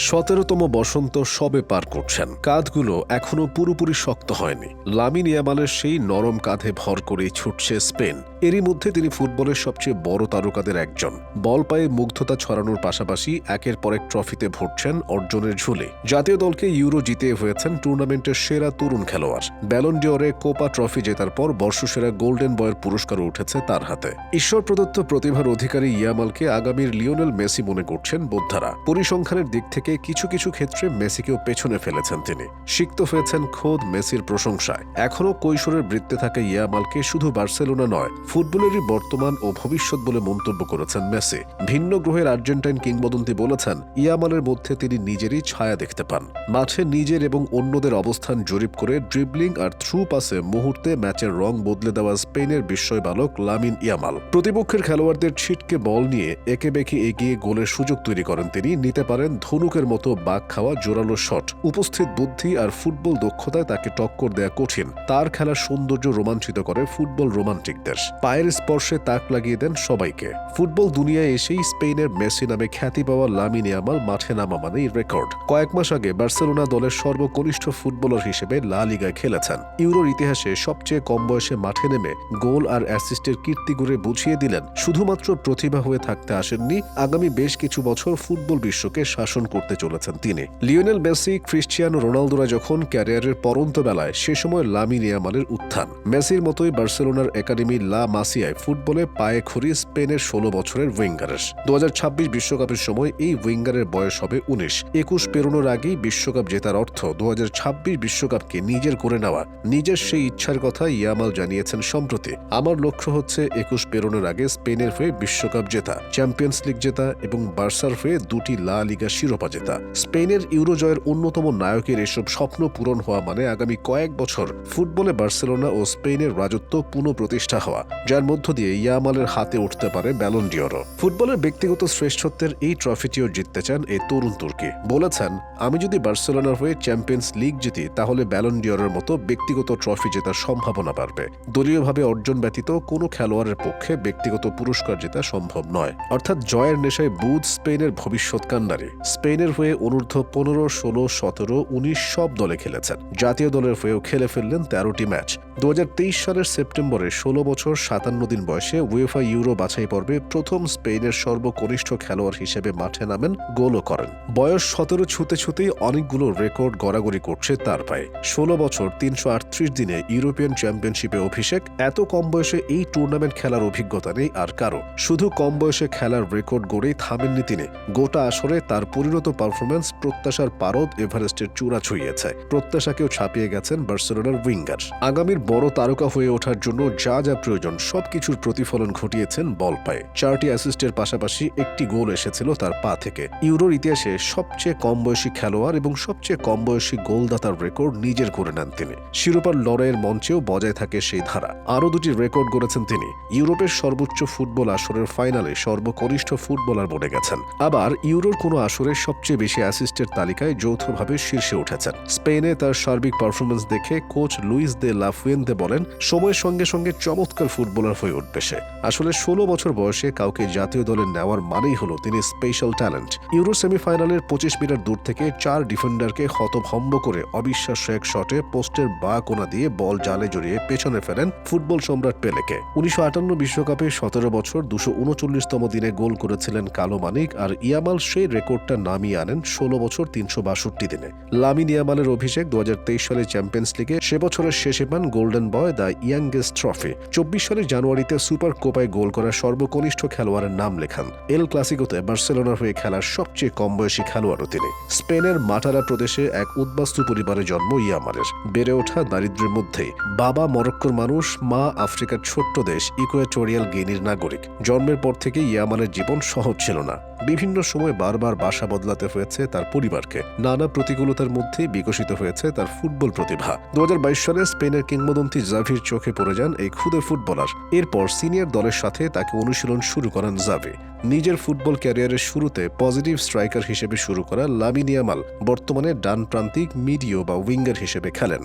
সতেরোতম বসন্ত সবে পার করছেন। কাঁধগুলো এখনও পুরোপুরি শক্ত হয়নি। লামিন ইয়ামালের সেই নরম কাঁধে ভর করেই ছুটছে স্পেন। এরই মধ্যে তিনি ফুটবলের সবচেয়ে বড় তারকাদের একজন। বল পায়ে মুগ্ধতা ছড়ানোর পাশাপাশি একের পর এক ট্রফিতে ভরছেন অর্জনের ঝুলে। জাতীয় দলকে ইউরো জিতে হয়েছেন টুর্নামেন্টের সেরা তরুণ খেলোয়াড়। ব্যালন ডিওরে কোপা ট্রফি জেতার পর বর্ষসেরা গোল্ডেন বয়ের পুরস্কার উঠেছে তার হাতে। ঈশ্বর প্রদত্ত প্রতিভার অধিকারী ইয়ামালকে আগামীর লিওনেল মেসি মনে করছেন বোদ্ধারা। পরিসংখ্যানের দিক থেকে কিছু কিছু ক্ষেত্রে মেসিকেও পেছনে ফেলেছেন তিনি। সিক্ত হয়েছেন খোদ মেসির প্রশংসায়। এখনও কৈশোরের বৃত্তে থাকা ইয়ামালকে শুধু বার্সেলোনা নয়, ফুটবলেরই বর্তমান ও ভবিষ্যৎ বলে মন্তব্য করেছেন মেসি। ভিন্ন গ্রহের আর্জেন্টাইন কিংবদন্তি বলেছেন, ইয়ামালের মধ্যে তিনি নিজেরই ছায়া দেখতে পান। মাঠে নিজের এবং অন্যদের অবস্থান জরিপ করে ড্রিবলিং আর থ্রু পাসে মুহূর্তে ম্যাচের রং বদলে দেওয়া স্পেনের বিস্ময় বালক লামিন ইয়ামাল। প্রতিপক্ষের খেলোয়াড়দের ছিটকে বল নিয়ে একে বেঁকে এগিয়ে গোলের সুযোগ তৈরি করেন তিনি। নিতে পারেন ধনুকের মতো বাঘ খাওয়া জোরালো শট। উপস্থিত বুদ্ধি আর ফুটবল দক্ষতায় তাকে টক্কর দেয়া কঠিন। তার খেলার সৌন্দর্য রোমাঞ্চিত করে ফুটবল রোমান্টিকদের পায়ের স্পর্শে তাক লাগিয়ে দেন সবাইকে। ফুটবল দুনিয়ায় এসেই স্পেনের মেসি নামে খ্যাতি পাওয়া লামিন ইয়ামাল মাঠে নামা মানেই রেকর্ড। কয়েক মাস আগে বার্সেলোনা দলের সর্বকনিষ্ঠ ফুটবলার হিসেবে লা লিগায় খেলেছেন। ইউরোর ইতিহাসে সবচেয়ে কম বয়সে মাঠে নেমে গোল আর অ্যাসিস্টের কীর্তি করে বুঝিয়ে দিলেন। শুধুমাত্র প্রতিভা হয়ে থাকতে আসেননি, আগামী বেশ কিছু বছর ফুটবল বিশ্বকে শাসন করতে চলেছেন তিনি। লিওনেল মেসি ক্রিস্টিয়ানো রোনালদোরা যখন ক্যারিয়ারের পরন্ত বেলায় সে সময় লামিন ইয়ামালের উত্থান। মেসির মতোই বার্সেলোনার একাডেমি লা মাসিয়ায় ফুটবলে পায়ে খড়ি স্পেনের ষোলো বছরের উইঙ্গারের দু বিশ্বকাপের সময় এই উইঙ্গারের বয়স হবে উনিশ। একুশ পেরোনোর আগেই বিশ্বকাপ জেতার অর্থ দু বিশ্বকাপকে নিজের করে নেওয়া। নিজের সেই ইচ্ছার কথা ইয়ামাল জানিয়েছেন সম্প্রতি। আমার লক্ষ্য হচ্ছে একুশ পেরোনোর আগে স্পেনের হয়ে বিশ্বকাপ জেতা, চ্যাম্পিয়ন্স লিগ জেতা এবং বার্সার হয়ে দুটি লা লিগা শিরোপা জেতা স্পেনের ইউরো জয়ের অন্যতম নায়কের এসব স্বপ্ন পূরণ হওয়া মানে আগামী কয়েক বছর ফুটবলে বার্সেলোনা ও স্পেনের রাজত্ব পুনঃপ্রতিষ্ঠা হওয়া, যার মধ্য দিয়ে ইয়ামালের হাতে উঠতে পারে ব্যালন ডিওরো ফুটবলের ব্যক্তিগত শ্রেষ্ঠত্বের এই ট্রফিটিও জিততে চান এই তরুণ তুর্কি। বলেছেন, আমি যদি বার্সেলোনার হয়ে চ্যাম্পিয়ন্স লিগ জিতি, তাহলে ব্যালন ডিওরের মতো ব্যক্তিগত ট্রফি জেতার সম্ভাবনা বাড়বে। দলীয়ভাবে অর্জন ব্যতীত কোনো খেলোয়াড়ের পক্ষে ব্যক্তিগত পুরস্কার জেতা সম্ভব নয়। অর্থাৎ জয়ের নেশায় বুধ স্পেনের ভবিষ্যৎ কান্ডারি স্পেনের হয়ে অনূর্ধ্ব পনেরো, ষোলো, সতেরো, উনিশ সব দলে খেলেছেন। জাতীয় দলের হয়েও খেলে ফেললেন তেরোটি ম্যাচ। দু সালের সেপ্টেম্বরে ষোলো বছর, সাতান্ন দিন বয়সে উয়েফা ইউরো বাছাই পর্বে প্রথম স্পেনের সর্বকনিষ্ঠ খেলোয়াড় হিসেবে মাঠে নামেন, গোলও করেন। বয়স সতেরো ছুতে ছুতেই অনেকগুলো রেকর্ড গড়াগড়ি করছে তার পায়ে। ষোলো বছর, তিনশো আটত্রিশ দিনে ইউরোপিয়ান চ্যাম্পিয়নশিপে অভিষেক। এত কম বয়সে এই টুর্নামেন্ট খেলার অভিজ্ঞতা নেই আর কারও। শুধু কম বয়সে খেলার রেকর্ড গড়েই থামেননি তিনি। গোটা আসরে তার পরিণত পারফরমেন্স প্রত্যাশার পারদ এভারেস্টের চূড়া ছুঁয়েছে। প্রত্যাশাকেও ছাপিয়ে গেছেন বার্সেলোনার উইঙ্গার। আগামীর বড় তারকা হয়ে ওঠার জন্য যা যা প্রয়োজন, সবকিছুর প্রতিফলন ঘটিয়েছেন বল পায়ে। চারটি অ্যাসিস্টের পাশাপাশি একটি গোল এসেছিল তার পা থেকে। ইউরোর ইতিহাসে সবচেয়ে কম বয়সী খেলোয়াড় এবং সবচেয়ে কম বয়সী গোলদাতার রেকর্ড নিজের করে নেন তিনি। শিরোপার লড়াইয়ের মঞ্চেও বজায় থাকে সেই ধারা। আরও দুটি রেকর্ড গড়েছেন তিনি। ইউরোপের সর্বোচ্চ ফুটবল আসরের ফাইনালে সর্বকনিষ্ঠ ফুটবলার বনে গেছেন। আবার ইউরোর কোনো আসরে সবচেয়ে বেশি অ্যাসিস্টের তালিকায় যৌথভাবে শীর্ষে উঠেছেন। স্পেনে তার সার্বিক পারফরমেন্স দেখে কোচ লুইস দে লাফুয়েন্তে বলেন, সময়ের সঙ্গে সঙ্গে চমৎকার ফুটবলার হয়ে উঠবে সে। আসলে ষোলো বছর বয়সে কাউকে জাতীয় দলে নেওয়ার মানেই হলো তিনি স্পেশাল ট্যালেন্ট ইউরো সেমিফাইনালের পঁচিশ মিটার দূর থেকে চার ডিফেন্ডারকে হতভম্ব করে অবিশ্বাস্য এক শটে পোস্টের বা কোনা দিয়ে বল জালে জড়িয়ে পেছনে ফেলেন ফুটবল সম্রাট পেলেকে। উনিশশো আটান্ন বিশ্বকাপে সতেরো বছর দুশো উনচল্লিশতম দিনে গোল করেছিলেন কালো মানিক আর ইয়ামাল সেই রেকর্ডটা নামিয়ে আনেন ষোলো বছর তিনশো বাষট্টি দিনে। লামিন ইয়ামালের অভিষেক দু সালে চ্যাম্পিয়ন্স লিগে সে বছরের শেষে পান golden boy the youngest trophy. চব্বিশ সালের জানুয়ারিতে সুপার কোপায় গোল করা সর্বকনিষ্ঠ খেলোয়াড়ের নাম লেখান। এল ক্লাসিকোতে বার্সেলোনার হয়ে খেলার সবচেয়ে কম বয়সী খেলোয়াড়ও তিনি। স্পেনের মাটারা প্রদেশে এক উদ্বাস্তু পরিবারে জন্ম ইয়ামারের বেড়ে ওঠা দারিদ্র্যের মধ্যে বাবা মরক্কোর মানুষ, মা আফ্রিকার ছোট্ট দেশ, ইকুয়েটোরিয়াল গিনির নাগরিক। জন্মের পর থেকে ইয়ামানের জীবন সহজ ছিল না। বিভিন্ন সময় বারবার বাসা বদলাতে হয়েছে তার পরিবারকে। নানা প্রতিকূলতার মধ্যে বিকশিত হয়েছে তার ফুটবল প্রতিভা। দু হাজার বাইশ সালে স্পেনের কিংবদন্তি জাভির চোখে পড়ে যান এই ক্ষুদে ফুটবলার। এরপর সিনিয়র দলের সাথে তাকে অনুশীলন শুরু করেন জাভি। নিজের ফুটবল ক্যারিয়ারের শুরুতে পজিটিভ স্ট্রাইকার হিসেবে শুরু করা লামিনিয়ামাল বর্তমানে ডান প্রান্তিক মিডিও বা উইঙ্গার হিসেবে খেলেন।